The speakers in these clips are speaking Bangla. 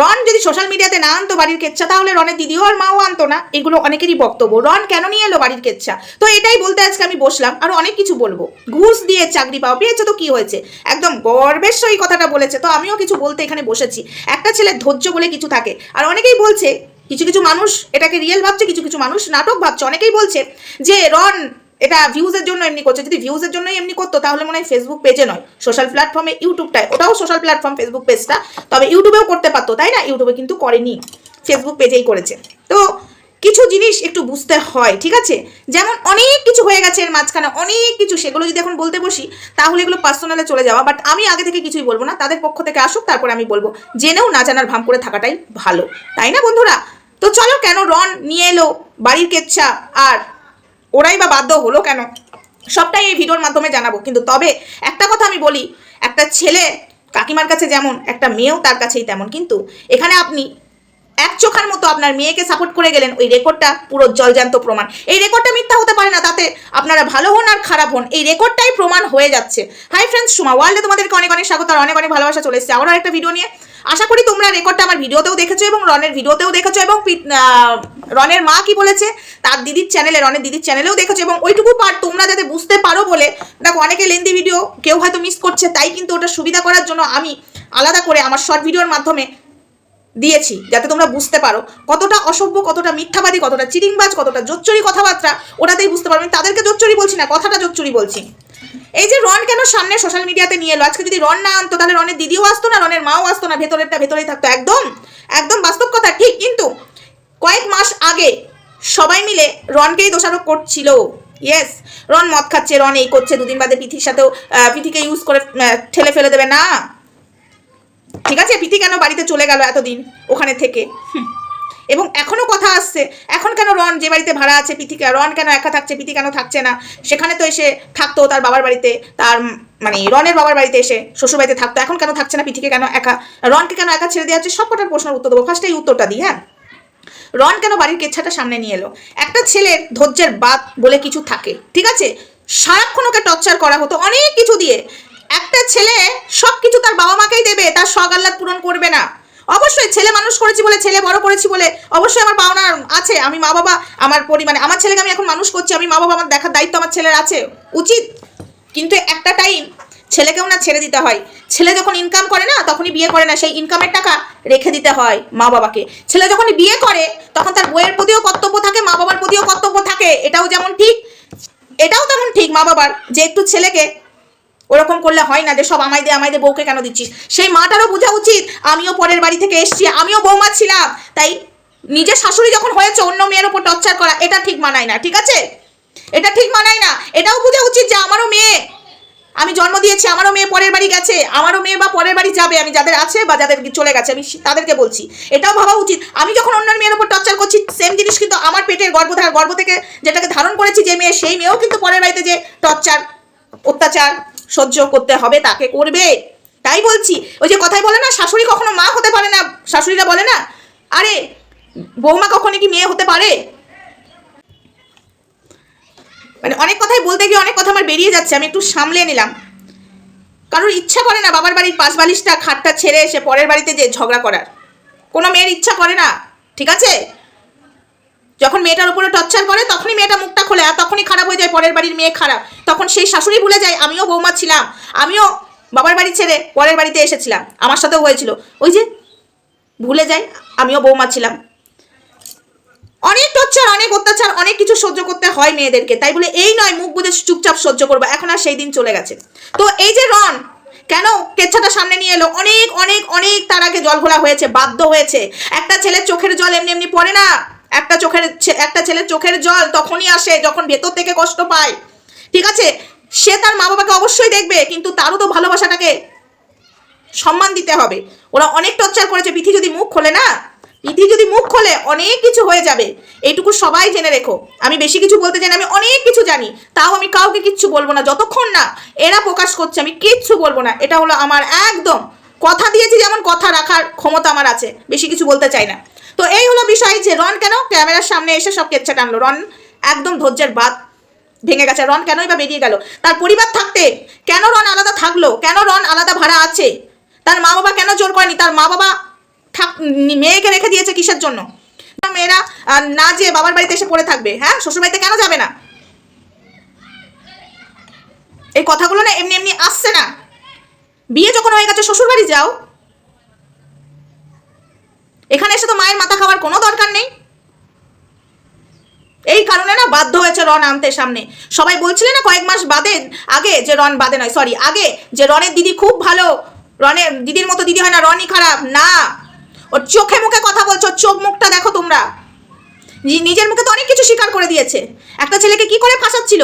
রন যদি সোশ্যাল মিডিয়াতে না আনতো বাড়ির কেচ্ছা, তাহলে রনের দিদিও আর মাও আনতো না। এগুলো অনেকেরই বক্তব্য। রন কেন নিয়ে এলো বাড়ির কেচ্ছা? তো এটাই বলতে আজকে আমি বসলাম, আর অনেক কিছু বলব। ঘুষ দিয়ে চাকরি পাও পেয়েছে তো কি হয়েছে? একদম গর্বের সই কথাটা বলেছে, তো আমিও কিছু বলতে এখানে বসেছি। একটা ছেলের ধৈর্য বলে কিছু থাকে, আর অনেকেই বলছে, কিছু কিছু মানুষ এটাকে রিয়েল ভাবছে, কিছু কিছু মানুষ নাটক ভাবছে। অনেকেই বলছে যে রন এটা ভিউজের জন্য এমনি করছে। যদি ভিউজের জন্যই এমনি করতো, তাহলে মনে হয় ফেসবুক পেজে নয়। সোশ্যাল প্ল্যাটফর্মে ইউটিউবটায় ওটাও সোশ্যাল প্ল্যাটফর্ম ফেসবুক পেজটা তবে ইউটিউবেও করতে পারতো, তাই না? ইউটিউবে কিন্তু করেনি। ফেসবুক পেজেই করেছে। তো কিছু জিনিস একটু বুঝতে হয়, ঠিক আছে? যেমন অনেক কিছু হয়ে গেছে এর মাঝখানে, অনেক কিছু। সেগুলো যদি এখন বলতে বসি, তাহলে এগুলো পার্সোনালে চলে যাওয়া। বাট আমি আগে থেকে কিছুই বলব না। তাদের পক্ষ থেকে আসুক, তারপরে আমি বলব। জেনেও না জানার ভাম করে থাকাটাই ভালো। তাই না বন্ধুরা? তো চলো কেন রন নিয়ে এলো বাড়ির কেচ্ছা? আর ওরাই বা বাধ্য হলো কেন? সবটাই এই ভিডিওর মাধ্যমে জানাব। কিন্তু তবে একটা কথা আমি বলি, একটা ছেলে কাকিমার কাছে যেমন, একটা মেয়েও তার কাছেই তেমন। কিন্তু এখানে আপনি এক চোখার মতো আপনার মেয়েকে সাপোর্ট করে গেলেন, ওই রেকর্ডটা পুরো জলজান্ত প্রমাণ। এই রেকর্ডটা মিথ্যা হতে পারে না, তাতে আপনারা ভালো হন আর খারাপ হন। এই রেকর্ডটাই প্রমাণ হয়ে যাচ্ছে। হাই ফ্রেন্ডস সুমা ওয়ার্ল্ডে তোমাদেরকে অনেক অনেক স্বাগত আর অনেক অনেক ভালোবাসা চলে এসেছে আবারও একটা ভিডিও নিয়ে। আশা করি তোমরা রেকর্ডটা আমার ভিডিওতেও দেখেছ এবং রনের ভিডিওতেও দেখেছ এবং রনের মা কি বলেছে? তার দিদির চ্যানেলে রনের দিদির চ্যানেলেও দেখেছ এবং ওইটুকু পার্ট তোমরা যাতে বুঝতে পারো বলে। দেখো, অনেকে লেন্দি ভিডিও কেউ হয়তো মিস করছে, তাই কিন্তু ওটা সুবিধা করার জন্য আমি আলাদা করে আমার শর্ট ভিডিওর মাধ্যমে দিয়েছি, যাতে তোমরা বুঝতে পারো। কতটা অসভ্য, কতটা মিথ্যাবাদী, কতটা চিরিংবাজ কতটা জোচ্চুরি কথাবার্তা, ওটাতেই বুঝতে পারবে তাদেরকে জোচ্চুরি বলছি না, কথাটা জোচ্চুরি বলছি। এই যে রন কেন সামনে সোশ্যাল মিডিয়াতে নিয়ে এলো? আজকে যদি রন না আনতো, তাহলে রনের দিদিও আসতো না, রনের মাও আসতো না, ভেতরেরটা ভেতরেই থাকতো। একদম একদম বাস্তব কথা, ঠিক, কিন্তু কয়েক মাস আগে সবাই মিলে রনকেই দোষারোপ করছিল। ইয়েস রন মদ খাচ্ছে, রন এই করছে, দুদিন বাদে পিথির সাথেও পিথিকে ইউজ করে ঠেলে ফেলে দেবে। না। ঠিক আছে, পিথি কেন বাড়িতে চলে গেল এতদিন ওখানে থেকে। এবং এখনও কথা আসছে, এখন কেন রন যে বাড়িতে ভাড়া আছে পিথিকা, রন কেন একা থাকছে, পিথি কেন থাকছে না? সেখানে তো এসে থাকতো তার বাবার বাড়িতে, তার মানে রনের বাবার বাড়িতে এসে শ্বশুর বাড়িতে থাকতো, এখন কেন থাকছে না পিথিকে কেন একা? রনকে কেন একা ছেড়ে দেওয়া হচ্ছে? সব কটার প্রশ্নের উত্তর দেবো। ফার্স্টে এই উত্তরটা দিই হ্যাঁ? রন কেন বাড়ির কেচ্ছাটা সামনে নিয়ে এলো? একটা ছেলের ধৈর্যের বাদ বলে কিছু থাকে, ঠিক আছে? সারাক্ষণ ওকে টর্চার করা হতো অনেক কিছু দিয়ে। একটা ছেলে সব কিছু তার বাবা মাকেই দেবে, তার শখ আহ্লাদ পূরণ করবে না। অবশ্যই ছেলে মানুষ করেছি বলে, ছেলে বড় করেছি বলে অবশ্যই আমার পাওনা আছে। আমি মা বাবা আমার পরিমাণে আমার ছেলেকে আমি এখন মানুষ করছি, আমি মা বাবা আমার দেখার দায়িত্ব আমার ছেলের আছে, উচিত। কিন্তু একটা টাইম ছেলেকেও না ছেড়ে দিতে হয়। ছেলে যখন ইনকাম করে না, তখনই বিয়ে করে না। সেই ইনকামের টাকা রেখে দিতে হয় মা বাবাকে। ছেলে যখন বিয়ে করে, তখন তার বইয়ের প্রতিও কর্তব্য থাকে, মা বাবার প্রতিও কর্তব্য থাকে। এটাও যেমন ঠিক, এটাও তেমন ঠিক মা বাবার, যে একটু ছেলেকে ওরকম করলে হয় না, যে সব আমায় দে আমায় দে, বউকে কেন দিচ্ছিস? সেই মাটারও বোঝা উচিত, আমিও পরের বাড়ি থেকে এসেছি, আমিও বৌমা ছিলাম। তাই নিজের শাশুড়ি যখন হয়েছে, অন্য মেয়ের ওপর টর্চার করা, এটা ঠিক মানায় না, ঠিক আছে? এটা ঠিক মানায় না। এটাও বোঝা উচিত যে আমারও মেয়ে। আমি জন্ম দিয়েছি, আমারও মেয়ে পরের বাড়ি গেছে, আমারও মেয়ে বা পরের বাড়ি যাবে, আমি যাদের আছে বা যাদের চলে গেছে, আমি তাদেরকে বলছি। এটাও ভাবা উচিত। আমি যখন অন্যের মেয়ের উপর টর্চার করছি সেম জিনিস কিন্তু আমার পেটের গর্ভধার, গর্ভ থেকে যেটাকে ধারণ করেছি যে মেয়ে, সেই মেয়েও কিন্তু পরের বাড়িতে যে টর্চার, অত্যাচার সহ্য করতে হবে, তাকে করবে। তাই বলছি, ওই যে কথাই বলে না, শাশুড়ি কখনো মা হতে পারে না, শাশুড়িরা বলে না, আরে বৌমা কখনো কি মেয়ে হতে পারে? মানে অনেক কথাই বলতে গিয়ে অনেক কথা আমার বেরিয়ে যাচ্ছে, আমি একটু সামলে নিলাম। কারোর ইচ্ছা করে না বাবার বাড়ির পাশ বালিশটা, খাটটা ছেড়ে এসে পরের বাড়িতে যে ঝগড়া করার। কোনো মেয়ের ইচ্ছা করে না, ঠিক আছে? যখন মেয়েটার উপরে টর্চার করে, তখনই মেয়েটা মুখটা খোলে, আর তখনই খারাপ হয়ে যায় পরের বাড়ির মেয়ে খারাপ। তখন সেই শাশুড়ি ভুলে যায়, আমিও বৌমা ছিলাম, আমিও বাবার বাড়ি ছেড়ে পরের বাড়িতে এসেছিলাম, আমার সাথেও হয়েছিল। ওই যে ভুলে যায়, আমিও বৌমা ছিলাম। অনেক টর্চার, অনেক অত্যাচার, অনেক কিছু সহ্য করতে হয় মেয়েদেরকে। তাই বলে এই নয়, মুখ বুঝে চুপচাপ সহ্য করব। এখন আর সেই দিন চলে গেছে। তো এই যে রন কেন কেচ্ছাটা সামনে নিয়ে এলো? অনেক অনেক অনেক তার আগে জল ঘোলা হয়েছে, বাধ্য হয়েছে। একটা ছেলের চোখের জল এমনি এমনি পড়ে না। একটা চোখের একটা ছেলের চোখের জল তখনই আসে যখন ভেতর থেকে কষ্ট পায়। ঠিক আছে? সে তার মা বাবাকে অবশ্যই দেখবে, কিন্তু তারও তো ভালোবাসাটাকে সম্মান দিতে হবে। ওরা অনেক টর্চার করেছে পিথি যদি মুখ খোলে না পিথি যদি মুখ খোলে, অনেক কিছু হয়ে যাবে। এইটুকু সবাই জেনে রেখো। আমি বেশি কিছু বলতে চাই আমি অনেক কিছু জানি। তাও আমি কাউকে কিচ্ছু বলব না। যতক্ষণ না এরা প্রকাশ করছে, আমি কিচ্ছু বলব না। এটা হলো আমার একদম কথা দিয়েছি যেমন কথা রাখার ক্ষমতা আমার আছে। বেশি কিছু বলতে চাই না। তো এই হলো বিষয় যে রন কেন ক্যামেরার সামনে এসে সব কেচ্ছা টানলো। রন একদম ধৈর্যের বাদ ভেঙে গেছে। রন কেনই বা বেরিয়ে গেল? তার পরিবার থাকতে কেন রন আলাদা থাকল? কেন রন আলাদা ভাড়া আছে? তার মা বাবা কেন জোর করেনি? তার মা বাবা থাক মেয়েকে রেখে দিয়েছে কিসের জন্য? মেয়েরা না যে বাবার বাড়িতে এসে পড়ে থাকবে হ্যাঁ? শ্বশুর বাড়িতে কেন যাবে না? এই কথাগুলো না এমনি এমনি আসছে না। বিয়ে যখন হয়ে গেছে, শ্বশুর বাড়ি যাও। এখানে এসে তো মায়ের মাথা খাওয়ার কোনো দরকার নেই। এই কারণে না বাধ্য হয়েছে রন আনতে সামনে। সবাই বলছিলে না কয়েক মাস বাদে, আগে যে রন বাদে নয় সরি আগে যে রনের দিদি খুব ভালো রনের দিদির মতো দিদি হয় না রনই খারাপ, না। ওর চোখে মুখে কথা বলছো চোখ মুখটা দেখো তোমরা। নিজের মুখে তো অনেক কিছু স্বীকার করে দিয়েছে। একটা ছেলেকে কি করে ফাঁসাচ্ছিল?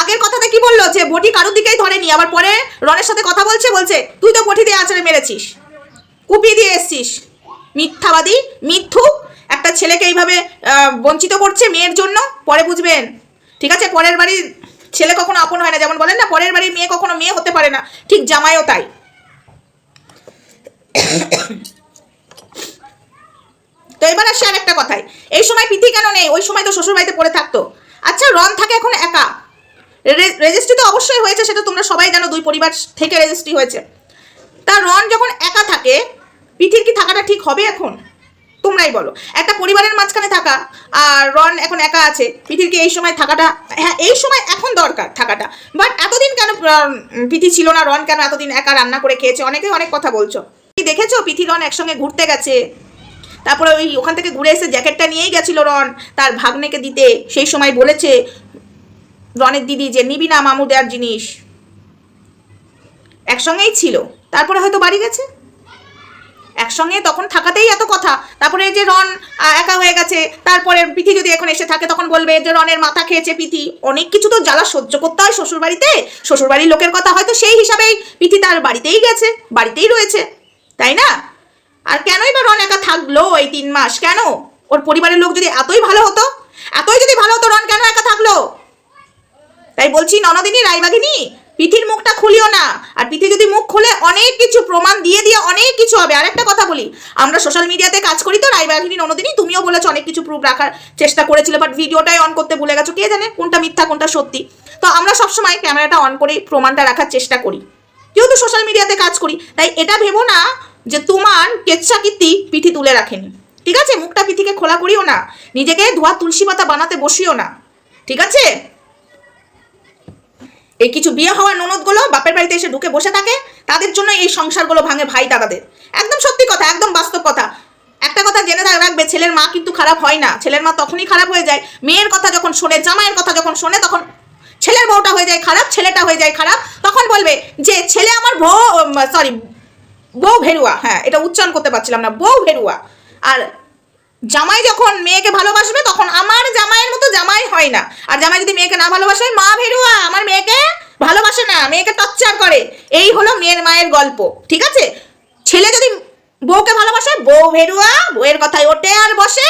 আগের কথাতে কি বলল যে, বটি কারোর দিকেই ধরেনি, আবার পরে রনের সাথে কথা বলছে বলছে, তুই তো বটি দিয়ে আচড়ে মেরেছিস কুপি দিয়ে এসছিস। মিথ্যাবাদী, মিথ্যুক, একটা ছেলেকে এইভাবে বঞ্চিত করছে মেয়ের জন্য, পরে বুঝবেন। ঠিক আছে, পরের বাড়ির ছেলে কখনো আপন হয় না, যেমন বলেন না, পরের বাড়ির মেয়ে কখনো মেয়ে হতে পারে না, ঠিক জামাইও তাই তো এবার কথাই। এই সময় পিথি কেন নেই? ওই সময় তো শ্বশুর বাড়িতে পড়ে থাকতো। আচ্ছা রন থাকে এখন একা। রেজিস্ট্রি তো অবশ্যই হয়েছে, সেটা তোমরা সবাই জানো, দুই পরিবার থেকে রেজিস্ট্রি হয়েছে। তা রন যখন একা থাকে, পিথির কি থাকাটা ঠিক হবে এখন? তোমরাই বলো। একটা পরিবারের মাঝখানে থাকা, আর রন এখন একা আছে, পিথির কি এই সময় থাকাটা হ্যাঁ এই সময় এখন দরকার থাকাটা। বাট এতদিন কেন পিথি ছিল না? রন কেন এতদিন একা রান্না করে খেয়েছে? অনেকে অনেক কথা বলছো। দেখেছ? পিথি রন একসঙ্গে ঘুরতে গেছে। তারপরে ওই ওখান থেকে ঘুরে এসে জ্যাকেটটা নিয়েই গেছিল রন, তার ভাগ্নেকে দিতে। সেই সময় বলেছে রনের দিদি যে, নিবি না মামু দেওয়ার জিনিস। একসঙ্গেই ছিল। তারপরে হয়তো বাড়ি গেছে? একসঙ্গে তখন থাকাতেই এত কথা। তারপরে যে রন একা হয়ে গেছে, তারপরে পিথি যদি এখন এসে থাকে, তখন বলবে যে, রনের মাথা খেয়েছে পিথি অনেক কিছু তো জ্বালা সহ্য করতে হয় শ্বশুর বাড়িতে শ্বশুর বাড়ির লোকের কথা হয়তো সেই হিসাবেই পিথি তার বাড়িতেই গেছে, বাড়িতেই রয়েছে। তাই না? আর কেনই বা রন একা থাকল এই তিন মাস? কেন? ওর পরিবারের লোক যদি এতই ভালো হতো? এতই যদি ভালো হতো, রন কেন একা থাকল? তাই বলছি, ননদিনী, রায়বাগিনী পিথির মুখটা খুলিও না। আর পিথি যদি মুখ খুলে, অনেক কিছু প্রমাণ দিয়ে দিয়ে অনেক কিছু হবে। আরেকটা কথা বলি, আমরা সোশ্যাল মিডিয়াতে কাজ করি তো, রায়বাগিনী, ননদিনী, তুমিও বলেছ অনেক কিছু প্রুফ রাখার চেষ্টা করেছিলে বাট ভিডিওটাই অন করতে ভুলে গেছো। কে জানে কোনটা মিথ্যা, কোনটা সত্যি? তো আমরা সবসময় ক্যামেরাটা অন করে প্রমাণটা রাখার চেষ্টা করি। যেহেতু সোশ্যাল মিডিয়াতে কাজ করি, তাই এটা ভেবো না যে তোমার কেচ্ছা কীর্তি পিঠি তুলে রাখেনি। ঠিক আছে? মুখটা পিঠিকে খোলা করিও না। নিজেকে ধোয়া তুলসী পাতা বানাতে বসিও না। ঠিক আছে? এই কিছু বিয়ে হওয়া ননদগুলো বাপের বাড়িতে এসে ঢুকে বসে থাকে। তাদের জন্য এই সংসারগুলো ভাঙে ভাই দাদাদের। একদম সত্যি কথা, একদম বাস্তব কথা। একটা কথা জেনে রাখবে, ছেলের মা কিন্তু খারাপ হয় না। ছেলের মা তখনই খারাপ হয়ে যায়। মেয়ের কথা যখন শোনে, জামাইয়ের কথা যখন শোনে, তখন ছেলের বউটা হয়ে যায় খারাপ, ছেলেটা হয়ে যায় খারাপ। তখন বলবে যে, ছেলে আমার বউ সরি বউ ভেরুয়া হ্যাঁ এটা উচ্চারণ করতে পারছিলাম না, বউ ভেরুয়া আর জামাই যখন মেয়েকে ভালোবাসবে, তখন আমার জামাইয়ের মতো জামাই হয় না। আর জামাই যদি মেয়েকে না ভালোবাসে, মা ভেরুয়া আমার মেয়েকে ভালোবাসে না, মেয়েকে টর্চার করে। এই হলো মেয়ের মায়ের গল্প, ঠিক আছে? ছেলে যদি বউকে ভালোবাসে, বউ ভেরুয়া বউয়ের কথায় ওঠে আর বসে।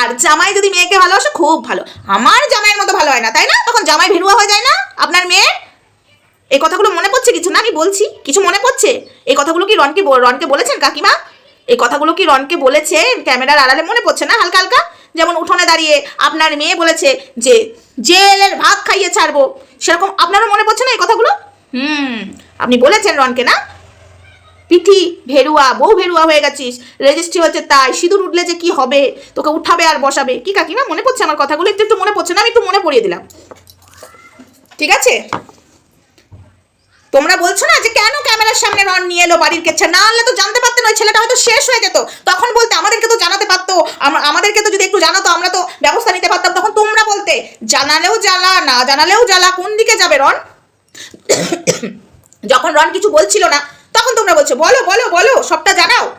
আর জামাই যদি মেয়েকে ভালোবাসে, খুব ভালো। আমার জামাইয়ের মতো ভালো হয় না, তাই না? তখন জামাই ভেরুয়া হয়ে যায় না, আপনার মেয়ে এই কথাগুলো মনে পড়ছে কিছু না? আমি বলছি, কিছু মনে পড়ছে? এই কথাগুলো কি রনকে রনকে বলেছেন কাকিমা? এই কথাগুলো কি রনকে বলেছে? ক্যামেরার আড়ালে মনে পড়ছে না হালকা হালকা? যেমন উঠোনে দাঁড়িয়ে আপনার মেয়ে বলেছে যে, জেলের ভাত খাইয়ে ছাড়বো। সেরকম আপনারও মনে পড়ছে না এই কথাগুলো? হুম, আপনি বলেছেন রনকে না? পিঠি ভেরুয়া, বউ ভেরুয়া হয়ে গেছিস। রেজিস্ট্রি হচ্ছে তাই, সিঁদুর উঠলে যে কি হবে? তোকে উঠাবে আর বসাবে। কি কাকিমা? মনে পড়ছে আমার কথাগুলো? একটু একটু মনে পড়ছে না? আমি একটু মনে পড়িয়ে দিলাম। ঠিক আছে? তোমরা বলছো না যে কেন ক্যামেরার সামনে রন নিয়ে এলো বাড়ির কেচ্ছা না আনলে তো জানতে পারতেন ওই ছেলেটা হয়তো শেষ হয়ে যেত। তখন বলতে আমাদেরকে তো জানাতে পারতো। আম- আমাদেরকে তো যদি একটু জানাতো, আমরা তো ব্যবস্থা নিতে পারতাম। তখন তোমরা বলতে, জানালেও জ্বালা, না জানালেও জ্বালা, কোন দিকে যাবে রন? যখন রন কিছু বলছিল না, তখন তোমরা বলছো, বলো বলো বলো, সবটা জানাও।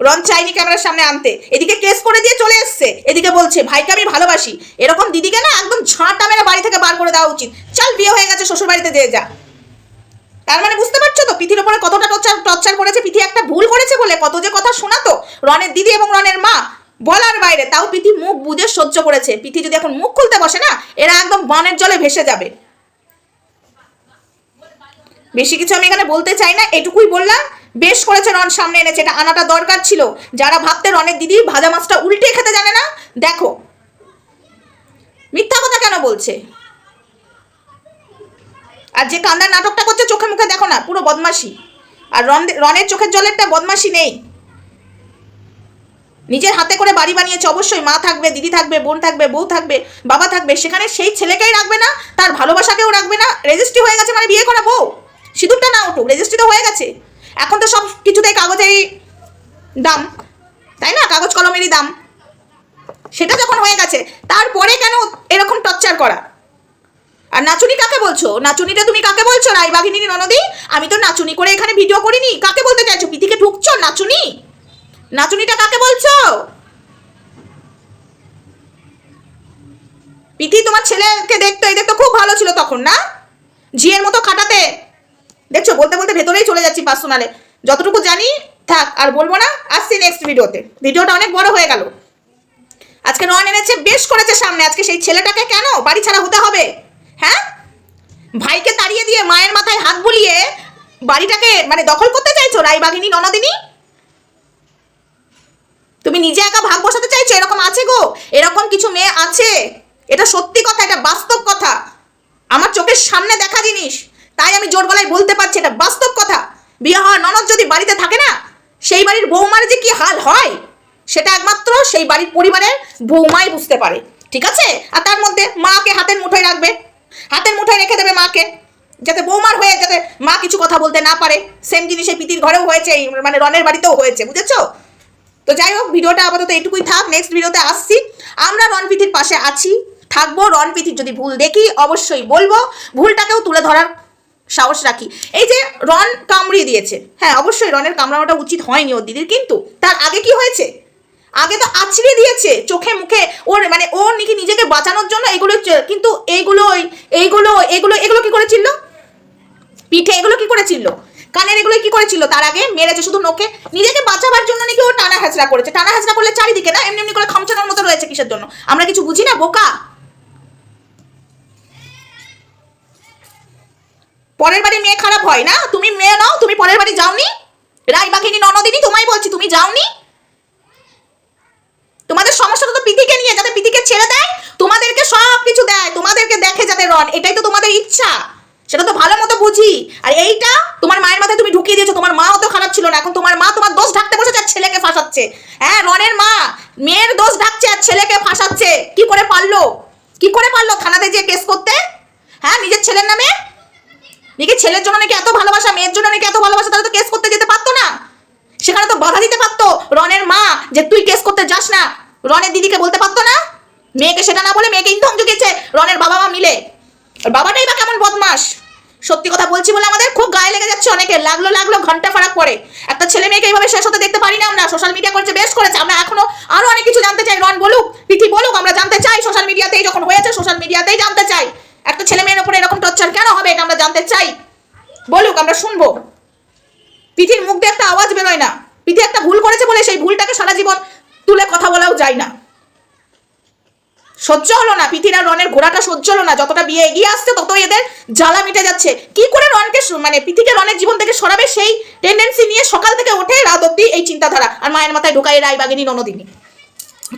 রন চাইনি ক্যামেরার সামনে আনতে। এদিকে কেস করে দিয়ে চলে এসছে। এদিকে বলছে, ভাইকে আমি ভালোবাসি। এরকম দিদিকে না একদম ঝাঁটা মেরে বাড়ি থেকে বার করে দেওয়া উচিত। চল বিয়ে হয়ে গেছে শ্বশুর বাড়িতে দিয়ে যা। তার মানে বুঝতে পারছ তো? পিথির ওপরে কতটা টর্চার টর্চার করেছে? পিথি একটা ভুল করেছে বলে। কত যে কথা শোনাতো রনের দিদি এবং রনের মা। বলার বাইরে, তাও পিথি মুখ বুঝে সহ্য করেছে। পিথি যদি এখন মুখ খুলতে বসে না, এরা একদম বনের জলে ভেসে যাবে। বেশি কিছু আমি এখানে বলতে চাই না, এটুকুই বললাম। বেশ করেছে রন সামনে এনেছে, এটা আনাটা দরকার ছিল। যারা ভাবতে রনের দিদি ভাজা মাছটা উল্টে খেতে জানে না, দেখো। মিথ্যা কথা কেন বলছে? আর যে কান্দার নাটকটা করছে চোখে মুখে দেখো না, পুরো বদমাশি। আর রন রনের চোখের জলেরটা বদমাশি নেই। নিজের হাতে করে বাড়ি বানিয়েছে, অবশ্যই মা থাকবে, দিদি থাকবে, বোন থাকবে, বউ থাকবে, বাবা থাকবে, সেখানে সেই ছেলেকেই রাখবে না, তার ভালোবাসাকেও রাখবে না, রেজিস্ট্রি হয়ে গেছে মানে বিয়ে করা বউ। সিঁদুরটা না উঠুক রেজিস্ট্রি তো হয়ে গেছে। এখন তো সব কিছুতেই কাগজেরই দাম, তাই না? কাগজ কলমেরই দাম। সেটা যখন হয়ে গেছে, তারপরে কেন এরকম টর্চার করা? আর নাচুনি কাকে বলছো? নাচুনিটা তুমি কাকে বলছো রায়বাঘিনী ননদি? আমি তো নাচুনি করে এখানে ভিডিও করিনি। কাকে বলতে চাইছো? পিতিকে ঢুকছো, নাচুনি? নাচুনিটা কাকে বলছো? পিথি তোমার ছেলেকে দেখতো, এই দেখতো খুব ভালো ছিল তখন, না? ঝিয়ের মতো খাটাতে। দেখছ, বলতে বলতে ভেতরেই চলে যাচ্ছি পার্সোনালে যতটুকু জানি, থাক, আর বলব না, আসছি নেক্সট ভিডিওতে ভিডিওটা অনেক বড় হয়ে গেল। আজকে রন এনেছে, বেশ করেছে সামনে। আজকে সেই ছেলেটাকে কেন? বাড়ি ছাড়া হতে হবে। হ্যাঁ? ভাইকে তাড়িয়ে দিয়ে মায়ের মাথায় হাত বুলিয়ে বাড়িটাকে মানে দখল করতে চাইছো, রায়বাগিনী, ননদিনী? তুমি নিজে একা ভাগ বসাতে চাইছো? এরকম আছে গো? এরকম কিছু মেয়ে আছে? এটা সত্যি কথা, এটা বাস্তব কথা। আমার চোখের সামনে দেখা জিনিস, তাই আমি জোর গলায় বলতে পারছি, এটা বাস্তব কথা। বিয়ে হওয়ার ননদ যদি বাড়িতে থাকে না, সেই বাড়ির বৌমার যে কি হাল হয়? সেটা একমাত্র সেই বাড়ির পরিবারের বৌমাই বুঝতে পারে। ঠিক আছে? আর তার মধ্যে মাকে হাতের মুঠোয় রাখবে। হাতের মুঠায় রেখে দেবে মাকে, যাতে বৌমার হয়ে যাতে মা কিছু কথা বলতে না পারে। সেম জিনিস পিতির ঘরেও হয়েছে মানে রনের বাড়িতেও হয়েছে, বুঝেছ? তো যাই হোক, ভিডিওটা আপাতত এটুকুই থাক নেক্সট ভিডিওতে আসছি। আমরা রণপিথির পাশে আছি, থাকব রণপিথির যদি ভুল দেখি, অবশ্যই বলব। ভুলটাকেও তুলে ধরার সাহস রাখি। এই যে রন কামড়িয়ে দিয়েছে হ্যাঁ অবশ্যই রনের কামড়ানোটা উচিত হয়নি ওর দিদির, কিন্তু তার আগে কি হয়েছে? আগে তো আছড়ে দিয়েছে চোখে, মুখে। ওর মানে ওর নাকি নিজেকে বাঁচানোর জন্য এগুলো কিন্তু এইগুলো এইগুলো এগুলো এগুলো কি করেছিল? পিঠে এগুলো কি করেছিল? কানের এগুলো কি করেছিল? তার আগে মেরেছে শুধু নোকে নিজেকে বাঁচাবার জন্য নাকি ও টানা হাজরা করেছে। টানা হাজরা করলে চারিদিকে না, এমনি এমনি করে খামচানোর মতো রয়েছে কিসের জন্য? আমরা কিছু বুঝি না, বোকা? পরের বাড়ি মেয়ে খারাপ হয় না? তুমি মেয়ে নাও, তুমি পরের বাড়ি যাওনি? রায়বাঘিনী ননদিনী, তোমায় বলছি, তুমি যাওনি? তোমাদের সমস্যাটা তো পিতিকে নিয়ে, যাতে পিতিকে ছেড়ে দেয়, তোমাদেরকে সব কিছু দেয়, তোমাদেরকে দেখে যাতে রন, এটাই তো তোমাদের ইচ্ছা। সেটা তো ভালো মতো বুঝি। আর এইটা তোমার মায়ের মাথায় তুমি ঢুকিয়ে দিয়েছ, তোমার মা অত খারাপ ছিল না, এখন তোমার মা তোমার দোষ ঢাকতে বসেছে আর ছেলেকে ফাঁসাচ্ছে। হ্যাঁ রনের মা, মেয়ের দোষ ঢাকছে আর ছেলেকে ফাঁসাচ্ছে। কি করে পারল? কি করে পারল থানাতে যে কেস করতে? হ্যাঁ নিজের ছেলের নামে? নাকি ছেলের জন্য নাকি এত ভালোবাসা, মেয়ের জন্য নাকি এত ভালোবাসা, তাহলে তো কেস করতে যেতে পারতো না। সেখানে তো বাধা দিতে পারতো রনের মা যে তুই কেস করতে যাস না। রনের দিদিকে বলতে পারতো না? মেয়েকে সেটা না বলে মেয়েকে ইন্ধন জুগিয়েছে রনের বাবা মা মিলে। বাবাটাই বা কেমন বদমাস? সত্যি কথা বলছি বলে আমাদের খুব গায়ে লেগে যাচ্ছে অনেকে। লাগল লাগল, ঘণ্টা ফারাক পড়ে একটা ছেলে মেয়েকে এইভাবে শেষ হতে দেখতে পারি না আমরা। সোশ্যাল মিডিয়া করছে, বেশ করেছে। আমরা এখনও আরও অনেক কিছু জানতে চাই। রন বলুক পিঠি বলুক, আমরা জানতে চাই সোশ্যাল মিডিয়াতেই যখন হয়েছে সোশ্যাল মিডিয়াতেই জানতে চাই। একটা ছেলে মেয়ের উপরে এরকম টর্চার কেন হবে এটা আমরা জানতে চাই? বলুক, আমরা শুনব। পিঠির মুখ দিয়ে একটা আওয়াজ বেরোয় না। পিঠে একটা ভুল করেছে বলে সেই ভুলটাকে সারা জীবন তুলে কথা বলাও যায় না। সহ্য হলো না পিথির আর রনের ঘোড়াটা সহ্য হলো না। যতটা বিয়ে এগিয়ে আসছে, ততই এদের জ্বালা মিটে যাচ্ছে। কি করে রনকে মানে পিথিকে রনের জীবন থেকে সরাবে সেই টেন্ডেন্সি নিয়ে সকাল থেকে ওঠে রাত অব্দি এই চিন্তাধারা। আর মায়ের মাথায় ঢুকাই রায়বাগিনী ননদিনী।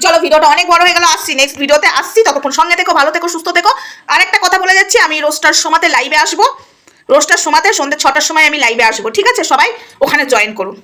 চলো, ভিডিওটা অনেক বড় হয়ে গেল। আসছি নেক্সট ভিডিওতে। আসছি। ততক্ষণ সঙ্গে থেকো, ভালো থেকো, সুস্থ থেকো। আরেকটা কথা বলে যাচ্ছি। আমি রোস্টার সময়তে লাইভে আসব। রোস্টার সময়তে সন্ধ্যে ছটার সময় আমি লাইভে আসব ঠিক আছে? সবাই ওখানে জয়েন করুন।